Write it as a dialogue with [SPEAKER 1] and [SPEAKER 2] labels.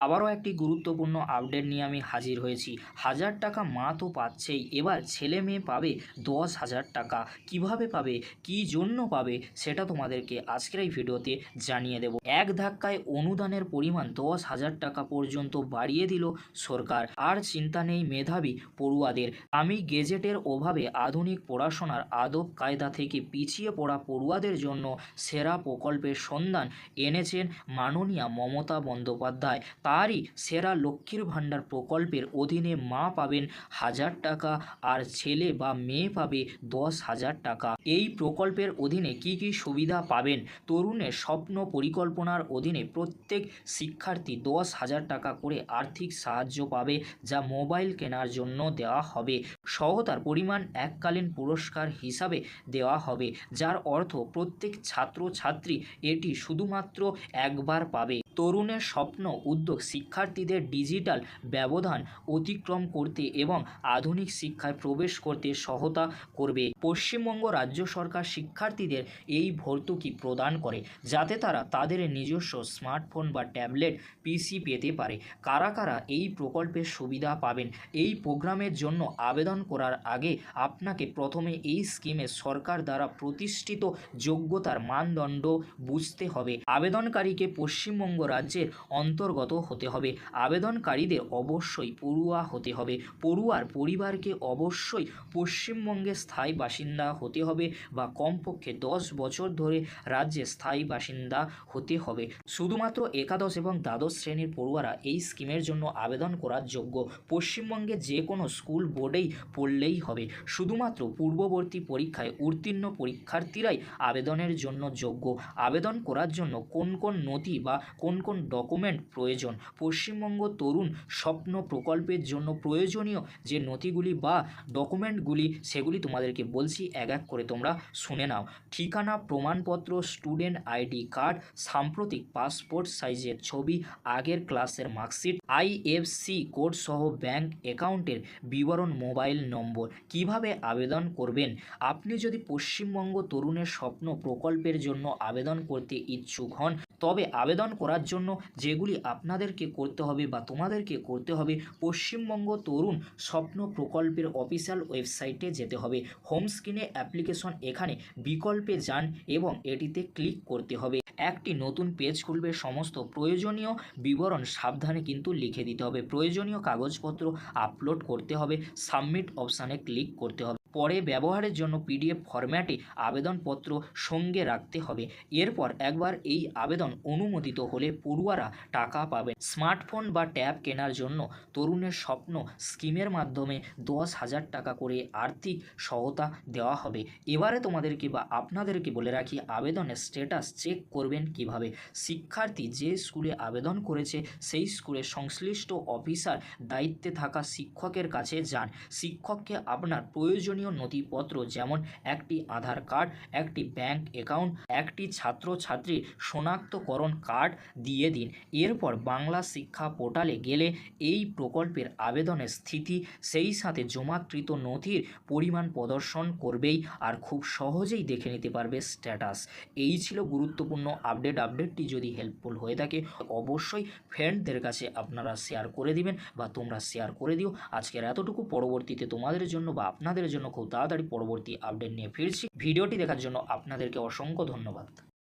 [SPEAKER 1] আবারও একটি গুরুত্বপূর্ণ আপডেট নিয়ে আমি হাজির হয়েছি। হাজার টাকা মা তো পাচ্ছেই। এবার ছেলে মেয়ে পাবে দশ হাজার টাকা। কীভাবে পাবে? কী জন্য পাবে? সেটা তোমাদেরকে আজকের এই ভিডিওতে জানিয়ে দেব। এক ধাক্কায় অনুদানের পরিমাণ দশ হাজার টাকা পর্যন্ত বাড়িয়ে দিল সরকার। আর চিন্তা নেই মেধাবী পড়ুয়াদের। আমি গেজেটের অভাবে আধুনিক পড়াশোনার আদব কায়দা থেকে পিছিয়ে পড়া পড়ুয়াদের জন্য সেরা প্রকল্পের সন্ধান এনেছেন মাননীয়া মমতা বন্দ্যোপাধ্যায়। তারই সেরা লক্ষ্মীর ভাণ্ডার প্রকল্পের অধীনে মা পাবেন হাজার টাকা আর ছেলে বা মেয়ে পাবে দশ হাজার টাকা। এই প্রকল্পের অধীনে কি কি সুবিধা পাবেন? তরুণের স্বপ্ন পরিকল্পনার অধীনে প্রত্যেক শিক্ষার্থী দশ হাজার টাকা করে আর্থিক সাহায্য পাবে যা মোবাইল কেনার জন্য দেওয়া হবে। সহতার পরিমাণ এককালীন পুরস্কার হিসাবে দেওয়া হবে, যার অর্থ প্রত্যেক ছাত্র ছাত্রী এটি শুধুমাত্র একবার পাবে। তরুণের স্বপ্ন, উদ্যোগ, শিক্ষার্থীদের ডিজিটাল ব্যবধান অতিক্রম করতে এবং আধুনিক শিক্ষায় প্রবেশ করতে সহায়তা করবে। পশ্চিমবঙ্গ রাজ্য সরকার শিক্ষার্থীদের এই ভর্তুকি প্রদান করে, যাতে তারা তাদের নিজস্ব স্মার্টফোন বা ট্যাবলেট, পিসি পেতে পারে। কারা কারা এই প্রকল্পের সুবিধা পাবেন? এই প্রোগ্রামের জন্য আবেদন করার আগে আপনাকে প্রথমে এই স্কিমে সরকার দ্বারা প্রতিষ্ঠিত যোগ্যতার মানদণ্ড বুঝতে হবে। আবেদনকারীকে পশ্চিমবঙ্গ রাজ্যের অন্তর্গত হতে হবে। আবেদনকারীদের অবশ্যই পড়ুয়া হতে হবে। পড়ুয়ার পরিবারকে অবশ্যই পশ্চিমবঙ্গে স্থায়ী বাসিন্দা হতে হবে বা কমপক্ষে দশ বছর ধরে রাজ্যে স্থায়ী বাসিন্দা হতে হবে। শুধুমাত্র একাদশ এবং দ্বাদশ শ্রেণির পড়ুয়ারা এই স্কিমের জন্য আবেদন করার যোগ্য। পশ্চিমবঙ্গে যে কোনো স্কুল বোর্ডেই পড়লেই হবে। শুধুমাত্র পূর্ববর্তী পরীক্ষায় উত্তীর্ণ পরীক্ষার্থীরাই আবেদনের জন্য যোগ্য। আবেদন করার জন্য কোন কোন নথি বা কোন কোন কোন ডকুমেন্ট প্রয়োজন? পশ্চিমবঙ্গ তরুণ স্বপ্ন প্রকল্পের জন্য প্রয়োজনীয় যে নথিগুলি বা ডকুমেন্টগুলি সেগুলি তোমাদেরকে বলছি, এক এক করে তোমরা শুনে নাও। ঠিকানা, প্রমাণপত্র স্টুডেন্ট আইডি কার্ড সাম্প্রতিক পাসপোর্ট সাইজের ছবি, আগের ক্লাসের মার্কশিট আইএফসি কোড সহ ব্যাংক অ্যাকাউন্টের বিবরণ মোবাইল নম্বর। কীভাবে আবেদন করবেন? আপনি যদি পশ্চিমবঙ্গ তরুণের স্বপ্ন প্রকল্পের জন্য আবেদন করতে ইচ্ছুক হন তবে আবেদন করার জন্য যেগুলি আপনাদেরকে করতে হবে বা তোমাদেরকে করতে হবে, পশ্চিমবঙ্গ তরুণ স্বপ্ন প্রকল্পের অফিসিয়াল ওয়েবসাইটে যেতে হবে। হোম স্ক্রিনে অ্যাপ্লিকেশন এখানে বিকল্পে যান এবং এটিতে ক্লিক করতে হবে। একটি নতুন পেজ খুলবে, সমস্ত প্রয়োজনীয় বিবরণ সাবধানে কিন্তু লিখে দিতে হবে। প্রয়োজনীয় কাগজপত্র আপলোড করতে হবে সাবমিট অপশানে ক্লিক করতে হবে। পরে ব্যবহারের জন্য পিডিএফ ফরম্যাটে আবেদনপত্র সঙ্গে রাখতে হবে। এরপর একবার এই আবেদন অনুমোদিত হলে পড়ুয়ারা টাকা পাবে স্মার্টফোন বা ট্যাব কেনার জন্য তরুণের স্বপ্ন স্কিমের মাধ্যমে দশ হাজার টাকা করে আর্থিক সহায়তা দেওয়া হবে। এবারে তোমাদেরকে বা আপনাদেরকে বলে রাখি, আবেদনের স্ট্যাটাস চেক করবেন কীভাবে? শিক্ষার্থী যে স্কুলে আবেদন করেছে, সেই স্কুলের সংশ্লিষ্ট অফিসার দায়িত্বে থাকা শিক্ষকের কাছে যান। শিক্ষককে আপনার প্রয়োজনীয় নথিপত্র যেমন একটি আধার কার্ড, একটি ব্যাংক অ্যাকাউন্ট, একটি ছাত্রছাত্রীর শনাক্তকরণ কার্ড দিয়ে দিন। এরপর বাংলা শিক্ষা পোর্টালে গেলে এই প্রকল্পের আবেদনের স্থিতি, সেই সাথে জমাকৃত নথির পরিমাণ প্রদর্শন করবেই আর খুব সহজেই দেখে নিতে পারবে স্ট্যাটাস। এই ছিল গুরুত্বপূর্ণ আপডেট। আপডেটটি যদি হেল্পফুল হয়ে থাকে, অবশ্যই ফ্রেন্ডদের কাছে আপনারা শেয়ার করে দিবেন বা তোমরা শেয়ার করে দিও। আজকের এতটুকু। পরবর্তীতে তোমাদের জন্য বা আপনাদের জন্য খুব তাড়াতাড়ি পরবর্তী আপডেট নিয়ে ফিরছি। ভিডিওটি দেখার জন্য আপনাদেরকে অসংখ্য ধন্যবাদ।